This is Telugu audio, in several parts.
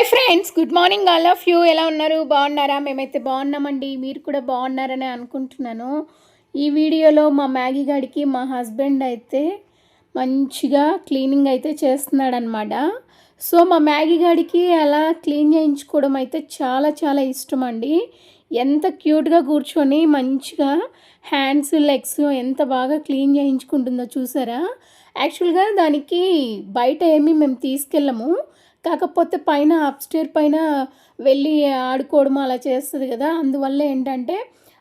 Hi friends good morning all of you. ఎలా ఉన్నారు? బాగున్నారా? మేమైతే బాగున్నామండి. మీరు కూడా బాగున్నారని అనుకుంటున్నాను. ఈ వీడియోలో మా మ్యాగీ గాడికి మా హస్బెండ్ అయితే మంచిగా క్లీనింగ్ అయితే చేస్తున్నాడనమాట సో మా మ్యాగీ గాడికి అలా క్లీన్ చేయించుకోవడం అయితే చాలా చాలా ఇష్టం అండి ఎంత క్యూట్గా కూర్చొని మంచిగా హ్యాండ్స్ లెగ్స్ ఎంత బాగా క్లీన్ చేయించుకుంటుందో చూసారా? యాక్చువల్గా దానికి బయట ఏమీ మేము తీసుకెళ్ళము. కాకపోతే పైన అప్స్టేర్ పైన వెళ్ళి ఆడుకోవడం అలా చేస్తుంది కదా. అందువల్ల ఏంటంటే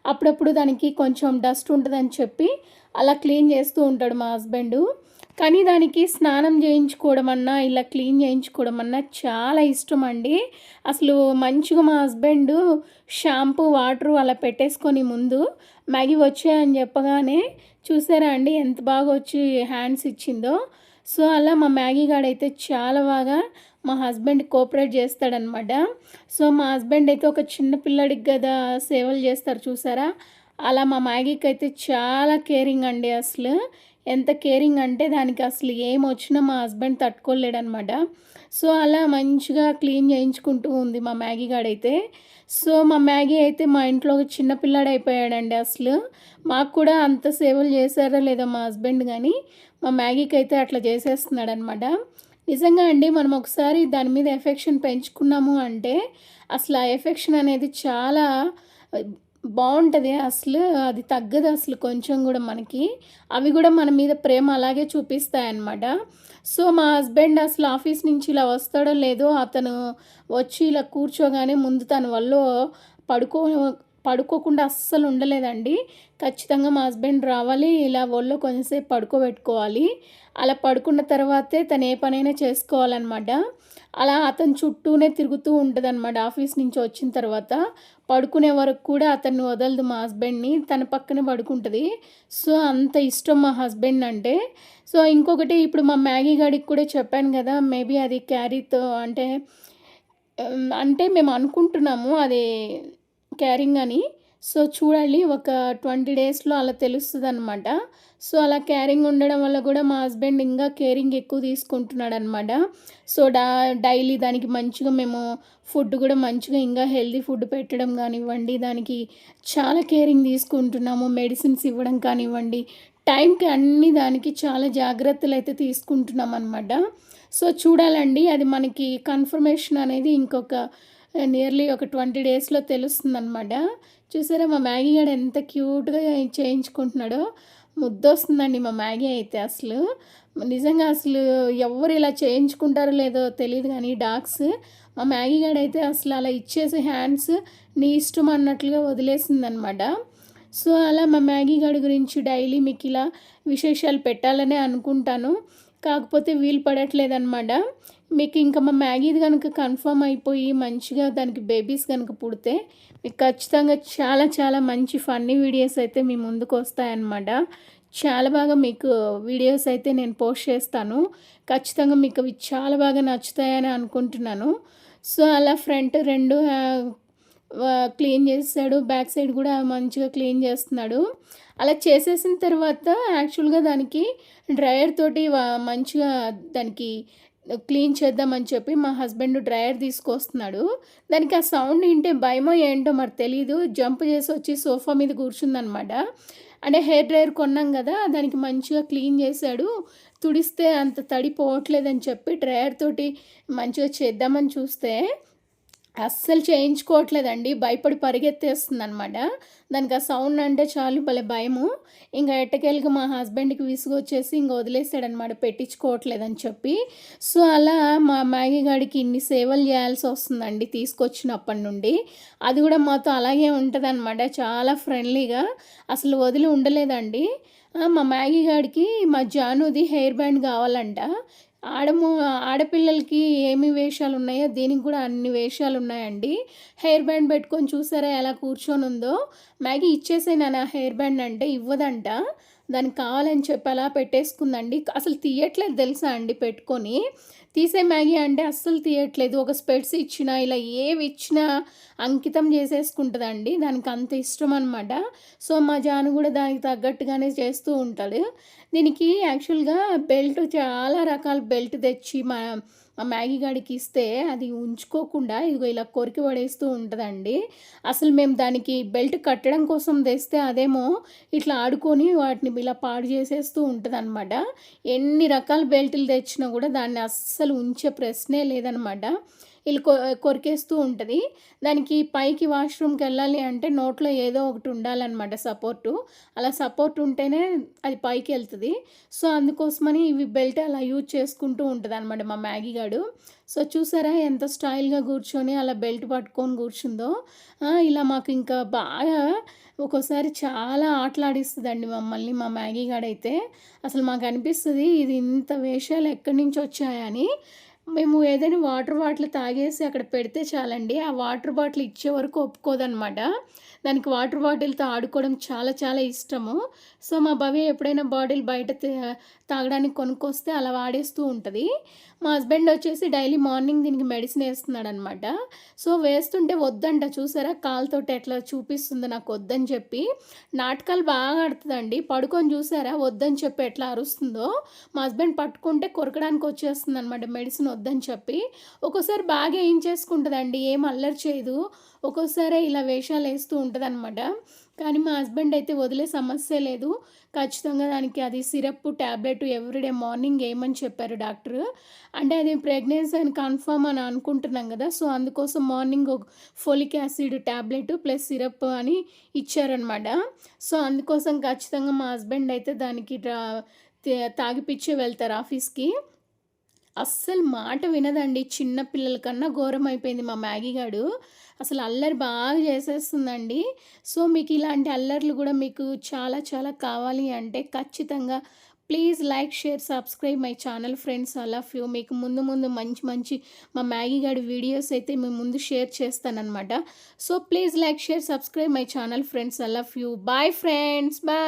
అప్పుడప్పుడు దానికి కొంచెం డస్ట్ ఉంటుందని చెప్పి అలా క్లీన్ చేస్తూ ఉంటాడు మా హస్బెండ్. కానీ దానికి స్నానం చేయించుకోవడం అన్నా ఇలా క్లీన్ చేయించుకోవడం అన్నా చాలా ఇష్టం అండి. అసలు మంచిగా మా హస్బెండ్ షాంపూ వాటర్ అలా పెట్టేసుకొని ముందు మ్యాగీ వచ్చాయని చెప్పగానే చూసారా అండి ఎంత బాగా వచ్చి హ్యాండ్స్ ఇచ్చిందో. సో అలా మా మ్యాగీ గాడైతే చాలా బాగా మా హస్బెండ్ కోఆపరేట్ చేస్తాడనమాట. సో మా హస్బెండ్ అయితే ఒక చిన్న పిల్లడికి కదా సేవలు చేస్తారు చూసారా? అలా మా మ్యాగీకి అయితే చాలా కేరింగ్ అండి అసలు. ఎంత కేరింగ్ అంటే దానికి అసలు ఏం వచ్చినా మా హస్బెండ్ తట్టుకోలేడనమాట. సో అలా మంచిగా క్లీన్ చేయించుకుంటూ ఉంది మా మ్యాగీ గాడైతే. సో మా మ్యాగీ అయితే మా ఇంట్లో ఒక చిన్నపిల్లాడు అయిపోయాడండి అసలు. మాకు కూడా అంత సేవలు చేశారో లేదో మా హస్బెండ్ కానీ మా మ్యాగీకి అయితే అట్లా చేసేస్తున్నాడు అనమాట నిజంగా అండి మనం ఒకసారి దాని మీద ఎఫెక్షన్ పెంచుకున్నాము అంటే అసలు ఆ ఎఫెక్షన్ అనేది చాలా బాగుంటుంది. అసలు అది తగ్గదు అసలు కొంచెం కూడా మనకి. అవి కూడా మన మీద ప్రేమ అలాగే చూపిస్తాయన్నమాట. సో మా హస్బెండ్ అసలు ఆఫీస్ నుంచి ఇలా వస్తాడో లేదో అతను వచ్చి ఇలా కూర్చోగానే ముందు తన వల్ల పడుకో పడుకోకుండా అస్సలు ఉండలేదండి. ఖచ్చితంగా మా హస్బెండ్ రావాలి ఇలా ఒళ్ళో కొంచెంసేపు పడుకోబెట్టుకోవాలి. అలా పడుకున్న తర్వాతే తను ఏ పనైనా చేసుకోవాలన్నమాట. అలా అతను చుట్టూనే తిరుగుతూ ఉంటుంది అనమాట ఆఫీస్ నుంచి వచ్చిన తర్వాత. పడుకునే వరకు కూడా అతన్ని వదలదు మా హస్బెండ్ని తన పక్కనే పడుకుంటుంది. సో అంత ఇష్టం మా హస్బెండ్ అంటే. సో ఇంకొకటి ఇప్పుడు మా మ్యాగీ గాడికి కూడా చెప్పాను కదా మేబీ అది క్యారీతో అంటే అంటే మేము అనుకుంటున్నాము అది క్యారింగ్ అని. సో చూడాలి ఒక ట్వంటీ డేస్లో అలా తెలుస్తుంది అనమాట సో అలా క్యారింగ్ ఉండడం వల్ల కూడా మా హస్బెండ్ ఇంకా కేరింగ్ ఎక్కువ తీసుకుంటున్నాడు అనమాట సో డా డైలీ దానికి మంచిగా మేము ఫుడ్ కూడా మంచిగా ఇంకా హెల్దీ ఫుడ్ పెట్టడం కానివ్వండి దానికి చాలా కేరింగ్ తీసుకుంటున్నాము. మెడిసిన్స్ ఇవ్వడం కానివ్వండి టైంకి అన్ని దానికి చాలా జాగ్రత్తలు అయితే తీసుకుంటున్నాం అనమాట సో చూడాలండి అది మనకి కన్ఫర్మేషన్ అనేది ఇంకొక నియర్లీ ఒక ట్వంటీ డేస్లో తెలుస్తుందన్నమాట. చూసారా మా మ్యాగీ గడ ఎంత క్యూట్గా చేయించుకుంటున్నాడో. ముద్దొస్తుందండి మా మ్యాగీ అయితే అసలు. నిజంగా అసలు ఎవరు ఇలా చేయించుకుంటారో లేదో తెలియదు కానీ డాగ్స్ మా మ్యాగీ గారు అయితే అసలు అలా ఇచ్చేసి హ్యాండ్స్ నీ ఇష్టం అన్నట్లుగా వదిలేసిందనమాట సో అలా మా మ్యాగీ గారి గురించి డైలీ మీకు ఇలా విశేషాలు పెట్టాలనే అనుకుంటాను. కాకపోతే వీలు పడట్లేదన్నమాట. మీకు ఇంకా మా మ్యాగీది కనుక కన్ఫర్మ్ అయిపోయి మంచిగా దానికి బేబీస్ కనుక పుడితే మీకు ఖచ్చితంగా చాలా చాలా మంచి ఫన్నీ వీడియోస్ అయితే మీ ముందుకు వస్తాయన్నమాట. చాలా బాగా మీకు వీడియోస్ అయితే నేను పోస్ట్ చేస్తాను. ఖచ్చితంగా మీకు అవి చాలా బాగా నచ్చుతాయని అనుకుంటున్నాను. సో అలా ఫ్రంట్ రెండు క్లీన్ చేస్తాడు బ్యాక్ సైడ్ కూడా మంచిగా క్లీన్ చేస్తున్నాడు. అలా చేసేసిన తర్వాత యాక్చువల్గా దానికి డ్రయర్ తోటి మంచిగా దానికి క్లీన్ చేద్దామని చెప్పి మా హస్బెండ్ డ్రయర్ తీసుకొస్తున్నాడు. దానికి ఆ సౌండ్ వింటే భయమో ఏంటో మరి తెలీదు. జంప్ చేసి వచ్చి సోఫా మీద కూర్చుందనమాట. అంటే హెయిర్ డ్రయర్ కొన్నాం కదా దానికి మంచిగా క్లీన్ చేశాడు. తుడిస్తే అంత తడి పోవట్లేదని చెప్పి డ్రయర్ తోటి మంచిగా చేద్దామని చూస్తే అస్సలు చేయించుకోవట్లేదండి. భయపడి పరిగెత్తేస్తుంది అనమాట దానికి ఆ సౌండ్ అంటే చాలు భలే భయము. ఇంకా ఎట్టకేళ్ళకి మా హస్బెండ్కి విసుగొచ్చేసి ఇంక వదిలేసాడనమాట పెట్టించుకోవట్లేదని చెప్పి. సో అలా మా మ్యాగీ గాడికి ఇన్ని సేవలు చేయాల్సి వస్తుందండి తీసుకొచ్చినప్పటి నుండి. అది కూడా మాతో అలాగే ఉంటుంది చాలా ఫ్రెండ్లీగా. అసలు వదిలి ఉండలేదండి. మా మ్యాగీ గాడికి మా జానుది హెయిర్ బ్యాండ్ కావాలంట. ఆడము ఆడపిల్లలకి ఏమి వేషాలు ఉన్నాయో దీనికి కూడా అన్ని వేషాలు ఉన్నాయండి హెయిర్ బ్యాండ్ పెట్టుకొని చూసారా ఎలా కూర్చొని ఉందో మ్యాగీ ఇచ్చేసే నా హెయిర్ బ్యాండ్ అంటే ఇవ్వదంట. దానికి కావాలని చెప్పి అలా పెట్టేసుకుందండి. అసలు తీయట్లేదు తెలుసా అండి పెట్టుకొని? తీసే మ్యాగీ అంటే అస్సలు తీయట్లేదు. ఒక స్పెట్స్ ఇచ్చినా ఇలా ఏవి ఇచ్చినా అంకితం చేసేసుకుంటుందండి. దానికి అంత ఇష్టం అనమాట సో మా జాను కూడా దానికి తగ్గట్టుగానే చేస్తూ ఉంటాడు. దీనికి యాక్చువల్గా బెల్ట్ చాలా రకాల బెల్ట్ తెచ్చి మా మా మ్యాగీ గాడికి ఇస్తే అది ఉంచుకోకుండా ఇదిగో ఇలా కొరికి పడేస్తూ ఉంటుందండి. అసలు మేము దానికి బెల్ట్ కట్టడం కోసం తెస్తే అదేమో ఇట్లా ఆడుకొని వాటిని ఇలా పాడు చేసేస్తూ ఉంటుంది ఎన్ని రకాల బెల్టులు తెచ్చినా కూడా దాన్ని అస్సలు ఉంచే ప్రశ్నే లేదనమాట వీళ్ళు కొ కొరికేస్తూ ఉంటుంది. దానికి పైకి వాష్రూమ్కి వెళ్ళాలి అంటే నోట్లో ఏదో ఒకటి ఉండాలన్నమాట సపోర్టు. అలా సపోర్ట్ ఉంటేనే అది పైకి వెళ్తుంది. సో అందుకోసమని ఇవి బెల్ట్ అలా యూజ్ చేసుకుంటూ ఉంటుంది అనమాట మా మ్యాగీ గాడు. సో చూసారా ఎంత స్టైల్గా కూర్చొని అలా బెల్ట్ పట్టుకొని కూర్చుందో. ఇలా మాకు ఇంకా బాగా ఒక్కోసారి చాలా ఆటలాడిస్తుందండి మమ్మల్ని మా మ్యాగీ గాడైతే. అసలు మాకు అనిపిస్తుంది ఇది ఇంత వేషాలు ఎక్కడి నుంచి వచ్చాయని. మేము ఏదైనా వాటర్ బాటిల్ తాగేసి అక్కడ పెడితే చాలండి ఆ వాటర్ బాటిల్ ఇచ్చే వరకు ఒప్పుకోదనమాట దానికి వాటర్ బాటిల్తో ఆడుకోవడం చాలా చాలా ఇష్టము. సో మా భవ్య ఎప్పుడైనా బాటిల్ బయట తాగడానికి కొనుక్కొస్తే అలా వాడేస్తూ ఉంటుంది. మా హస్బెండ్ వచ్చేసి డైలీ మార్నింగ్ దీనికి మెడిసిన్ వేస్తున్నాడు అనమాట సో వేస్తుంటే వద్దంట చూసారా? కాలుతోటి ఎట్లా చూపిస్తుంది నాకు వద్దని చెప్పి. నాటకాలు బాగా ఆడుతుందండి. పడుకొని చూసారా? వద్దని చెప్పి ఎట్లా అరుస్తుందో. మా హస్బెండ్ పట్టుకుంటే కొరకడానికి వచ్చేస్తుంది అనమాట మెడిసిన్ వద్దని చెప్పి ఒక్కోసారి బాగా ఏం చేసుకుంటుందండి? ఏం అల్లరి చేయదు. ఒక్కోసారి ఇలా వేషాలు వేస్తూ ఉంటుంది అనమాట కానీ మా హస్బెండ్ అయితే వదిలే సమస్య లేదు. ఖచ్చితంగా దానికి అది సిరప్ ట్యాబ్లెట్ ఎవ్రీడే మార్నింగ్ వేయమని చెప్పారు డాక్టర్. అంటే అది ప్రెగ్నెన్సీ అని కన్ఫర్మ్ అని అనుకుంటున్నాం కదా సో అందుకోసం మార్నింగ్ ఒక folic acid tablet plus syrup అని ఇచ్చారనమాట సో అందుకోసం ఖచ్చితంగా మా హస్బెండ్ అయితే దానికి తాగిపిచ్చి వెళ్తారు ఆఫీస్కి. అస్సలు మాట వినదండి. చిన్న పిల్లల కన్నా ఘోరం అయిపోయింది మా మ్యాగీ గాడు. అసలు అల్లరి బాగా చేసేస్తుందండి. సో మీకు ఇలాంటి అల్లర్లు కూడా మీకు చాలా చాలా కావాలి అంటే ఖచ్చితంగా please like share subscribe my channel friends. అలా ఫ్యూ మీకు ముందు ముందు మంచి మంచి మా మ్యాగీ గారి వీడియోస్ అయితే మేము ముందు share చేస్తానన్నమాట. So please like share subscribe my channel friends. అలా ఫ్యూ బాయ్ ఫ్రెండ్స్. బాయ్.